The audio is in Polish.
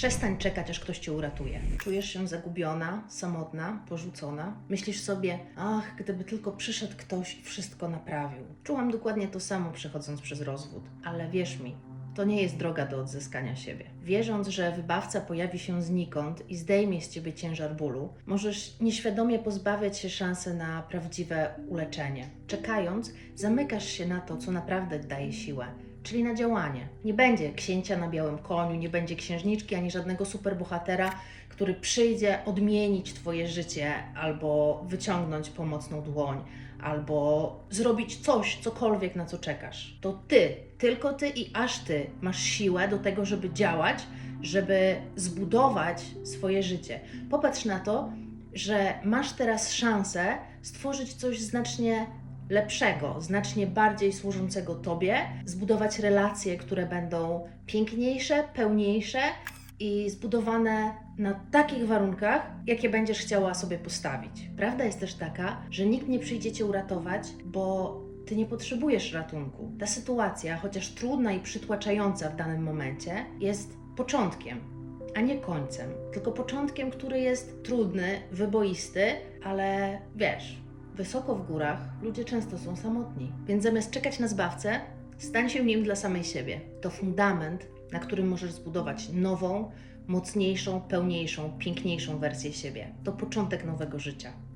Przestań czekać, aż ktoś cię uratuje. Czujesz się zagubiona, samotna, porzucona. Myślisz sobie, ach, gdyby tylko przyszedł ktoś i wszystko naprawił. Czułam dokładnie to samo przechodząc przez rozwód, ale wierz mi, to nie jest droga do odzyskania siebie. Wierząc, że wybawca pojawi się znikąd i zdejmie z ciebie ciężar bólu, możesz nieświadomie pozbawiać się szansy na prawdziwe uleczenie. Czekając, zamykasz się na to, co naprawdę daje siłę, czyli na działanie. Nie będzie księcia na białym koniu, nie będzie księżniczki ani żadnego superbohatera, który przyjdzie odmienić Twoje życie albo wyciągnąć pomocną dłoń, albo zrobić coś, cokolwiek na co czekasz. To Ty, tylko Ty i aż Ty masz siłę do tego, żeby działać, żeby zbudować swoje życie. Popatrz na to, że masz teraz szansę stworzyć coś znacznie lepszego, znacznie bardziej służącego Tobie, zbudować relacje, które będą piękniejsze, pełniejsze i zbudowane na takich warunkach, jakie będziesz chciała sobie postawić. Prawda jest też taka, że nikt nie przyjdzie Cię uratować, bo Ty nie potrzebujesz ratunku. Ta sytuacja, chociaż trudna i przytłaczająca w danym momencie, jest początkiem, a nie końcem. Tylko początkiem, który jest trudny, wyboisty, ale wiesz, wysoko w górach ludzie często są samotni. Więc zamiast czekać na zbawcę, stań się nim dla samej siebie. To fundament, na którym możesz zbudować nową, mocniejszą, pełniejszą, piękniejszą wersję siebie. To początek nowego życia.